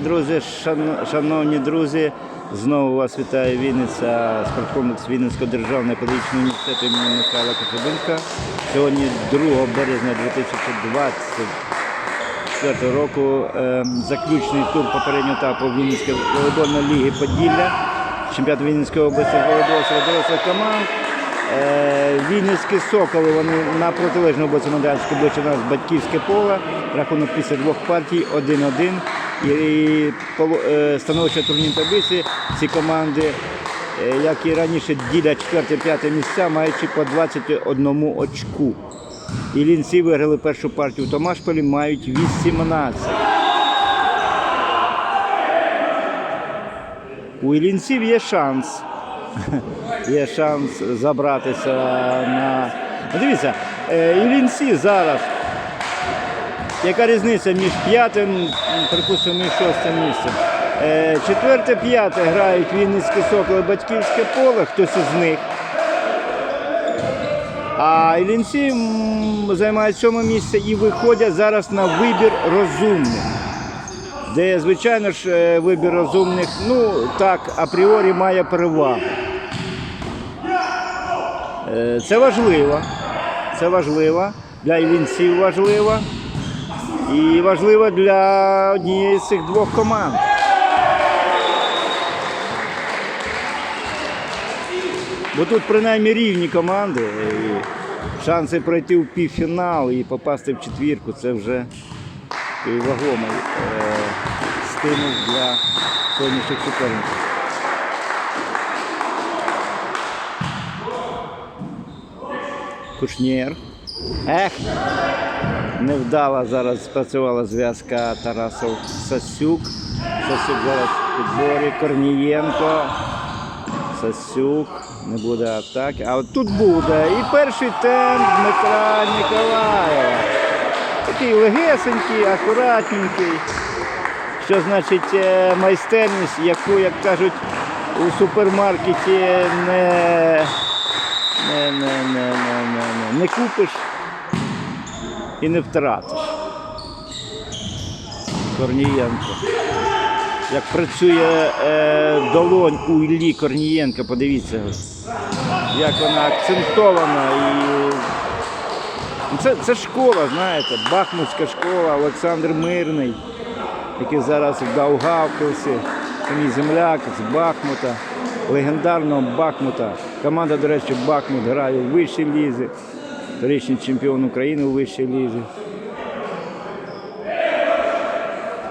Друзі, шановні друзі, знову вас вітає Вінниця, спорткомплекс Вінницького державного педагогічного університету імені Михайла Кочубинка. Сьогодні 2 березня 2024 року е, заключний тур попереднього етапу Вінницької волейбольної ліги Поділля, чемпіонат Вінницької області волейболу команд. Е, Вінницькі соколи вони на протилежному боці Мандрянської області у нас батьківське поле. Рахунок після двох партій 1-1. І е, становище турнірної таблиці ці команди, е, як і раніше, ділять 4-5 місця, маючи по 21 очку. І лінці виграли першу партію в Томашполі, мають 18. У Іллінців є шанс. Є шанс забратися на. Ну, Дивіться, е, Іллінці зараз. Яка різниця між п'ятим, припустимо, і шостим місцем? Е, Четверте, п'яте грають Вінницькі соколи, батьківське поле, хтось із них. А Іллінці займають сьоме місце і виходять зараз на вибір розумних де, звичайно ж, е, вибір розумних, ну так, апріорі має перевагу. Е, Це важливо. Це важливо. Для івінців важливо. І важливо для однієї з цих двох команд. Бо тут принаймні рівні команди. І шанси пройти в півфінал і попасти в четвірку це вже вагомий е, стимул для сьогоднішніх суперників. Кушнєр. Ех! Невдала зараз спрацювала зв'язка Тарасов Сасюк. Сасюк зараз в підборі. Корнієнко. Сасюк. Не буде атаки. А от тут буде. І перший темп Дмитра Ніколаєва. Такий легесенький, акуратненький. Що значить е, майстерність, яку, як кажуть, у супермаркеті не, не, не, не, не, не, купиш і не втратиш. Корнієнко. Як працює е, долонь у Іллі Корнієнка, подивіться, як вона акцентована і це, це школа, знаєте, Бахмутська школа, Олександр Мирний, який зараз в Даугавпилсі, це мій земляк з Бахмута, легендарного Бахмута. Команда, до речі, Бахмут грає у вищій лізі, торічний чемпіон України у вищій лізі.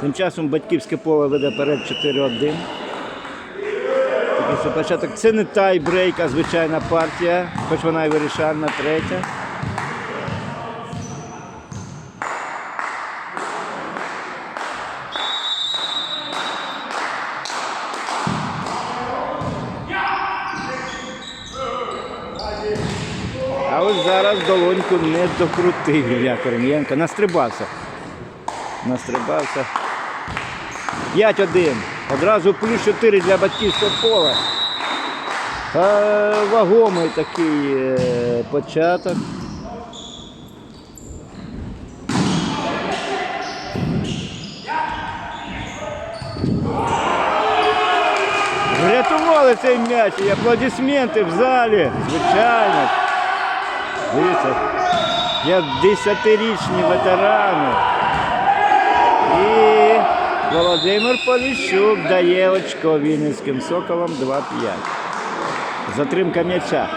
Тим часом батьківське поле веде перед 4-1. Такий що початок. Це не тайбрейк, а звичайна партія, хоч вона і вирішальна, третя. А ось зараз не докрутив Ілля Корнієнко. Настрибався. Настрибався. 5-1. Одразу плюс 4 для батьківського поля. Е, вагомий такий е, початок. Врятували цей м'яч і аплодисменти в залі. Звичайно. Дивіться, 50-річні ветерани. І Володимир Поліщук дає очко Вінницьким соколам 2-5. Затримка м'яча.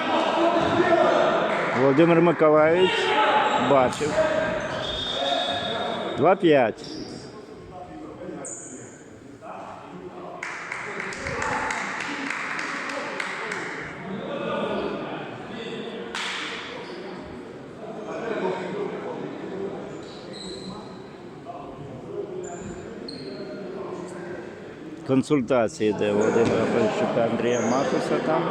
Володимир Миколаївич бачив. 2-5. Консультації йде Володимира Поліщука Андрія Матуса там.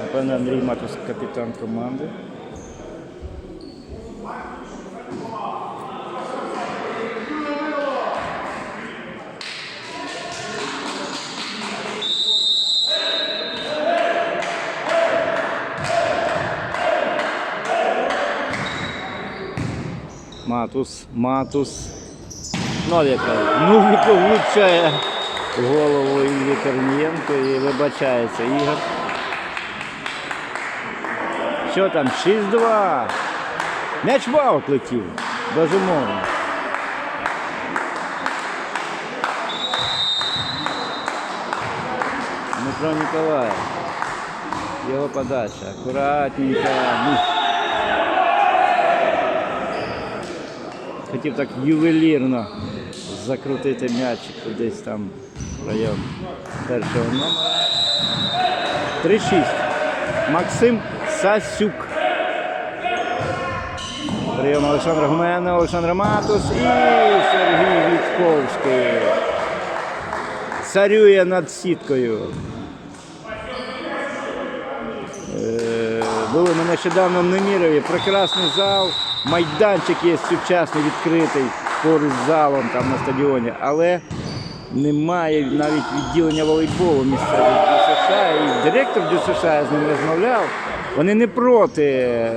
Напевно, Андрій Матус капітан команди. Матус, Матус. Новіков. Новіков влучає голову Іллі Корнієнко і вибачається Ігор. Що там? 6-2. М'яч в аут летів. Безумовно. Дмитро Ніколаєв. Його подача. Акуратненько. Хотів так ювелірно закрутити м'ячик кудись там в район першого номера. 3-6. Максим Сасюк. Прийом Олександра Гумена, Олександр Матус і Сергій Вітковський. Царює над сіткою. Е, Були ми нещодавно в Немірові. Прекрасний зал, майданчик є сучасний, відкритий поруч з залом там на стадіоні, але немає навіть відділення волейболу місцевого ДЮСШ. І директор ДЮСШ я з ним розмовляв. Вони не проти е,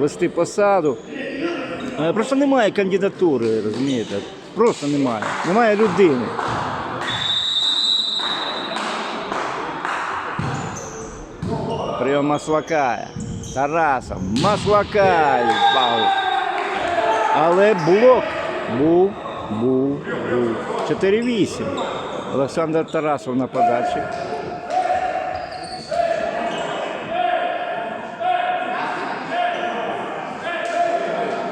вести посаду. Е, Просто немає кандидатури, розумієте? Просто немає. Немає людини. Прийом Маслакая. Тарасов. Маслакай. Бау. Але блок був, був, був. 4-8. Олександр Тарасов на подачі.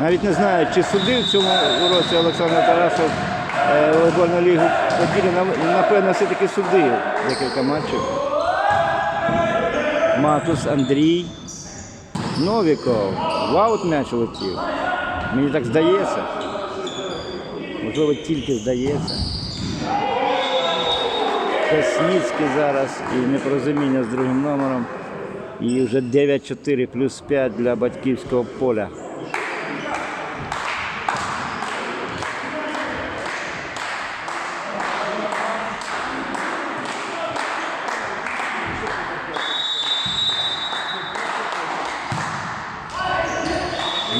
Навіть не знаю, чи судив в цьому році Олександр Тарасов е, волейбольну лігу поділі. Напевно, все-таки судив декілька матчів. Матус Андрій Новіков. Ваут м'яч летів. Мені так здається. Можливо, тільки здається. Косніцький зараз і непорозуміння з другим номером. І вже 9-4 плюс 5 для батьківського поля.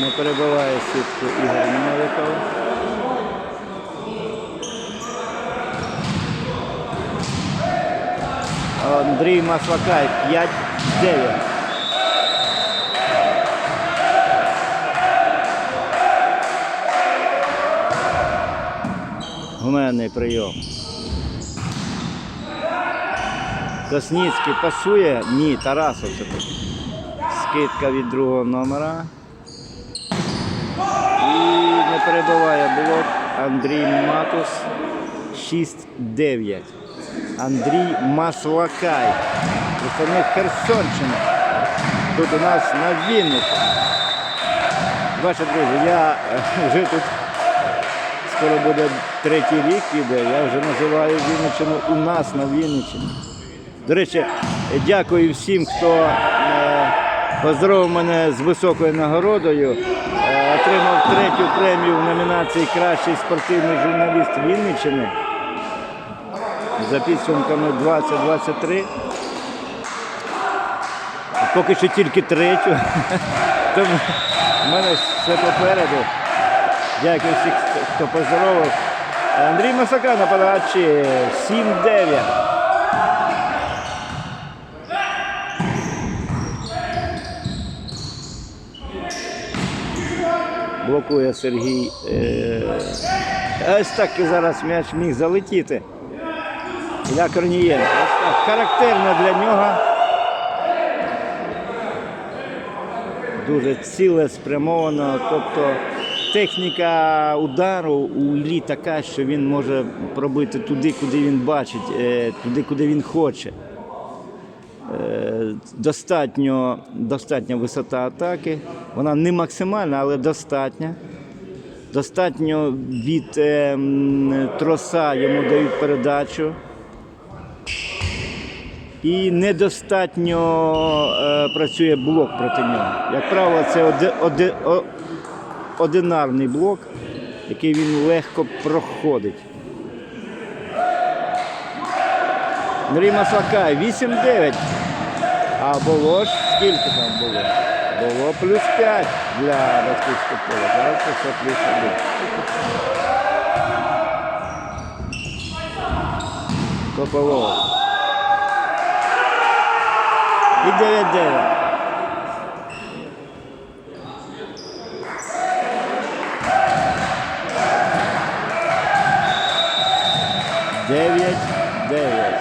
Не перебиває сітку Ігор Новиков. Андрій Маслакай 5-9. Гуменний прийом. Косніцький пасує? Ні, Тарасов все таки. Скидка від другого номера. І не перебиває блок Андрій Матус 6-9. Андрій Маслакай. Представник Херсонщини. Тут у нас на Вінниці. Бачите, друзі, я е, вже тут скоро буде третій рік піде. Я вже називаю Вінниччину у нас на Вінниччині. До речі, дякую всім, хто е, поздоровив мене з високою нагородою. Е, Отримав третю премію в номінації Кращий спортивний журналіст Вінниччини за підсумками 2023. Поки що тільки третю. Тому в мене все попереду. Дякую всіх, хто поздоровив. Андрій Масака на подачі 7-9. блокує Сергій. Е, Ось так і зараз м'яч міг залетіти. Для Корнієнка. Характерно для нього. Дуже ціле спрямовано. Тобто техніка удару у Іллі така, що він може пробити туди, куди він бачить, е, туди, куди він хоче. Е, достатньо, достатня висота атаки. Вона не максимальна, але достатня. Достатньо від е, троса йому дають передачу і недостатньо е, працює блок проти нього. Як правило, це оди, оди, о, одинарний блок, який він легко проходить. Андрій Маслакай 8-9. А було ж скільки там було? Було плюс 5 для Батьківського поля. Зараз це плюс 1. Кополова. І 9-9. Дев'ять, дев'ять.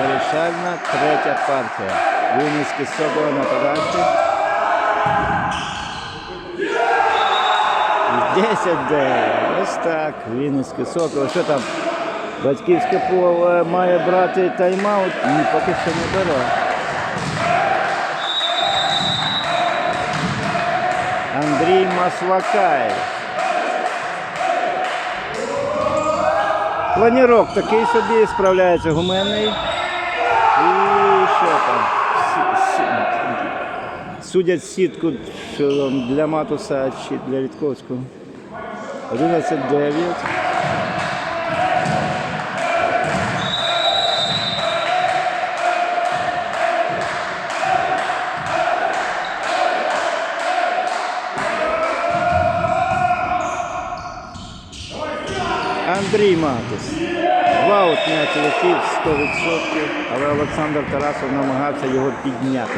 Вирішальна третя партія. Вінницький Сокола на подачі. І 10-9. Ось так. Вінницький Сокол. Що там? Батьківське поле має брати тайм-аут? Ні, поки що не бере. Андрій Маслакаєв. Планірок такий собі, справляється гуменний. І що там? Судять сітку для Матуса чи для Рідковського. 11-9. Андрій Матус. Ваут м'яч летів 100%, але Олександр Тарасов намагався його підняти.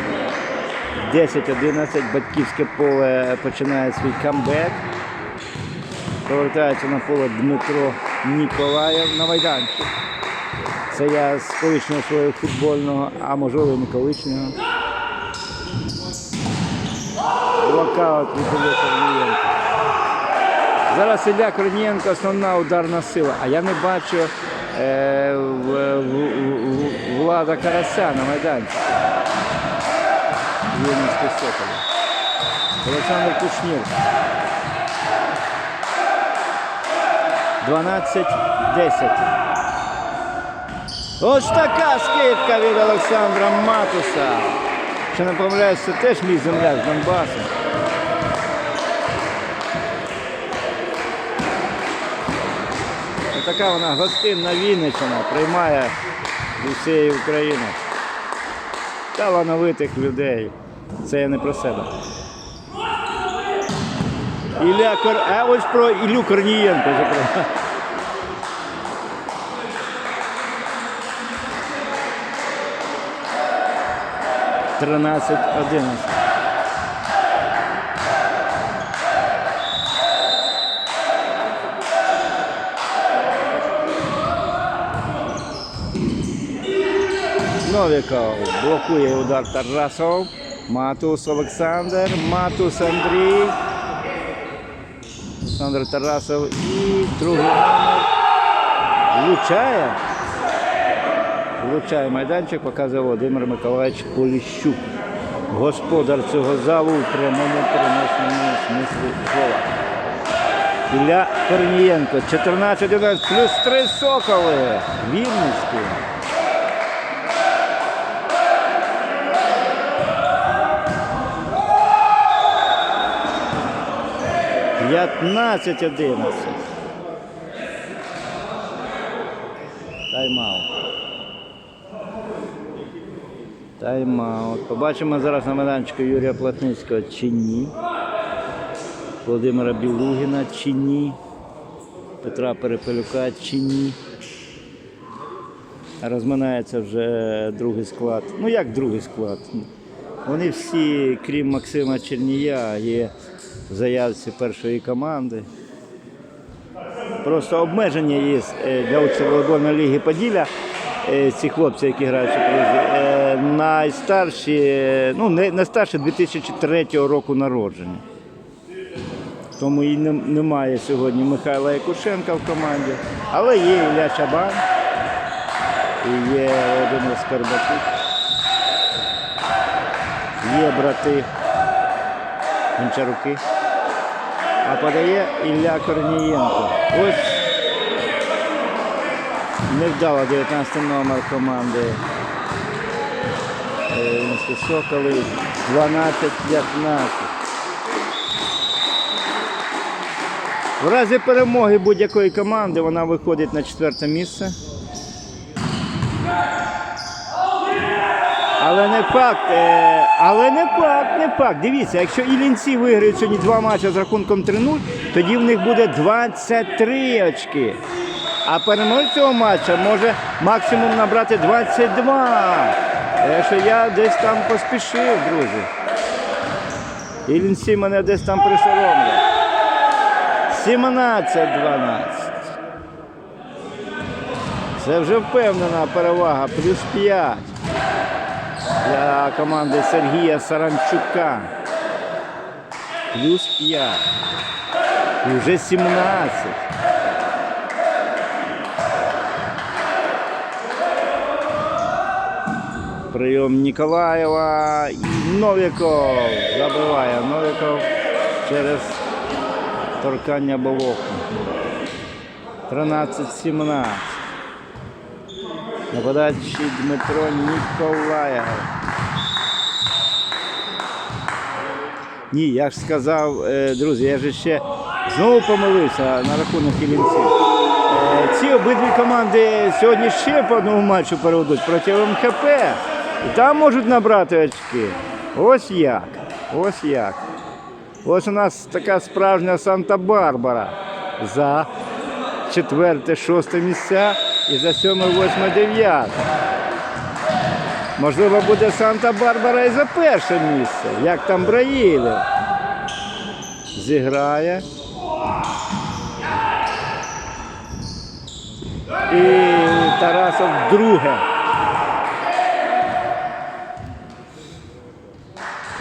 10-11, батьківське поле починає свій камбек. Повертається на поле Дмитро Ніколаєв на майданчик. Це я з колишнього свого футбольного, а можливо не колишнього. Блокаут від Корнієнка. Зараз Ілля Корнієнко основна ударна сила, а я не бачу е, в, в, в- Влада Карася на майданчику. Вінницький Соколи. Олександр Кушнір. 12-10. Ось така скидка від Олександра Матуса. Що не помиляюсь, це теж мій земляк з Донбасу. Така вона гостинна Вінниччина приймає усієї України. Талановитих людей. Це я не про себе. Ілля Кор... А ось про Іллю Корнієнко. Тринадцять одинадцять. Новіков блокує удар Тарасов. Матус Олександр, Матус Андрій. Олександр Тарасов і другий номер. Влучає. Влучає майданчик, показує Володимир Миколаївич Поліщук. Господар цього залу у прямому переносному смислі слова. Ілля Корнієнко, 14-11, плюс 3 соколи. Вінницький. П'ятнадцять одинадцять. Тайм-аут. Тайм-аут. Побачимо зараз на майданчику Юрія Платницького чи ні. Володимира Білугіна чи ні. Петра Перепелюка чи ні. Розминається вже другий склад. Ну як другий склад? Вони всі, крім Максима Чернія, є заявці першої команди. Просто обмеження є е, для волейбольної ліги Поділля. е, Ці хлопці, які грають в Супрузі, е, найстарші, ну не, не старші 2003 року народження. Тому і немає сьогодні Михайла Якушенка в команді, але є Ілля Чабан і є Володимир Скарбатюк. Є брати Гончаруки. А подає Ілля Корнієнко. Ось невдало 19 номер команди. Е, Соколи 12-15. В разі перемоги будь-якої команди вона виходить на четверте місце. Але не факт, е, але не факт, не факт. Дивіться, якщо Іллінці виграють сьогодні два матчі з рахунком 3-0, тоді в них буде 23 очки. А переможець цього матча може максимум набрати 22. Так що я десь там поспішив, друзі. І він всі мене десь там присоромлять. 17-12. Це вже впевнена перевага. Плюс 5 для команди Сергія Саранчука. Плюс 5. І вже 17. Прийом Ніколаєва і Новіков забиває Новіков через торкання Болоку. 13-17. Нападаючий Дмитро Ніколаєв. Ні, я ж сказав, е, друзі, я ж ще знову помилився на рахунок Іллінців. Е, Ці обидві команди сьогодні ще по одному матчу переведуть проти МХП. І там можуть набрати очки. Ось як. Ось як. Ось у нас така справжня Санта-Барбара за четверте, шосте місця і за сьоме, восьме, дев'яте. Можливо, буде Санта-Барбара і за перше місце, як там Браїлев. Зіграє. І Тарасов друге.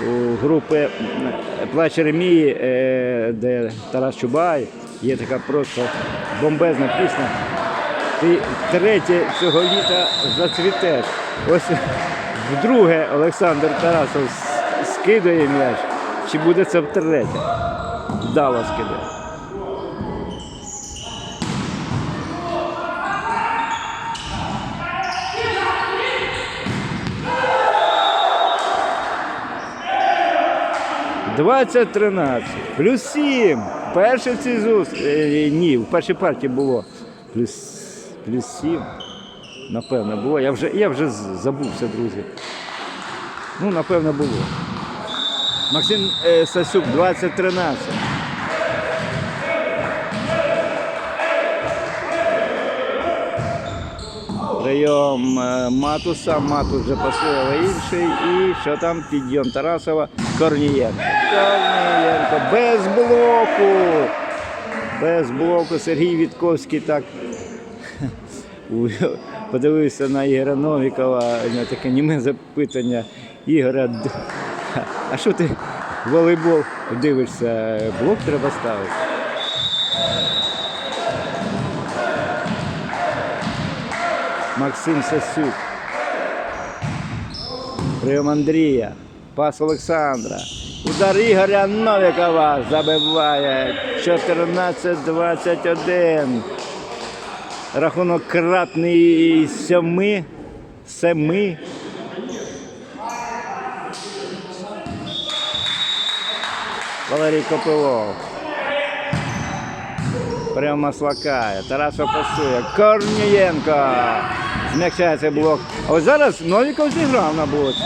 У групи Плач Ремії, е, де Тарас Чубай, є така просто бомбезна пісня. Ти третє цього літа зацвітеш. Ось вдруге Олександр Тарасов скидає м'яч. Чи буде це втретє? Вдало скидає. Двадцять тринадцять. Плюс сім. Перше в зустрічі. Ні, в першій партії було. Плюс, плюс сім. Напевно, було. Я вже, я вже забувся, друзі. Ну, напевно, було. Максим е, Сасюк 2013. Прийом е, Матуса, Матус вже пасує інший. І що там? Підйом Тарасова, Корнієнко. Корнієнко без блоку. Без блоку Сергій Вітковський так подивився на Ігоря Новікова, таке німе запитання. Ігоря, а що ти волейбол дивишся? Блок треба ставити. Максим Сасюк. Прийом Андрія. Пас Олександра. Удар Ігоря Новікова забиває 14-21. Рахунок кратний сьоми. Семи. Валерій Копилов. Прямо маслакає. Тарасов пасує. Корнієнко. Змягчається блок. А ось зараз Новіков зіграв на блоці.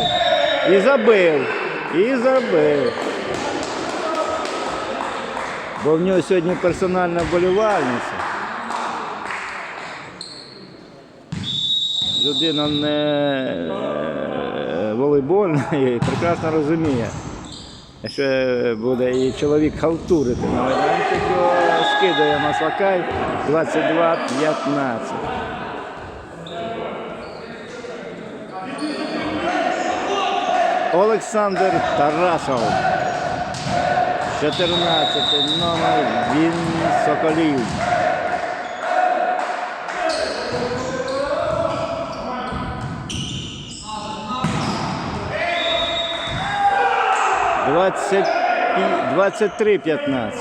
І забив. І забив. Бо в нього сьогодні персональна вболівальниця. Людина не е, волейбольна і прекрасно розуміє, що буде і чоловік халтурити на майданчику. Скидає Маслакай 22-15. Олександр Тарасов. 14 номер він Соколів. 23-15.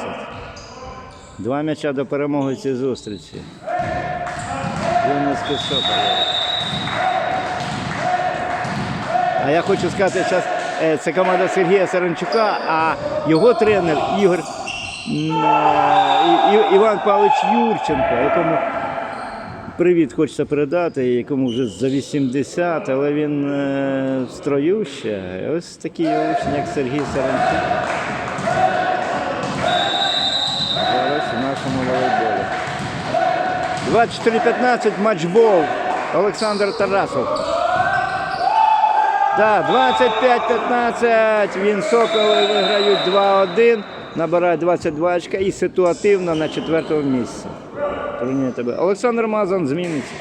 Два м'яча до перемоги цій зустрічі. А я хочу сказати, зараз це команда Сергія Саранчука, а його тренер Ігор е, Іван Павлович Юрченко, якому привіт хочеться передати, якому вже за 80, але він е, в строю ще. Ось такий учень, як Сергій Саранчук. Зараз у нашому волейболі. 24-15 матчбол. Олександр Тарасов. Да, 25-15. Він Соколи виграють 2-1. Набирають 22 очка і ситуативно на четвертому місці. Турнір тебе. Олександр Мазан зміниться.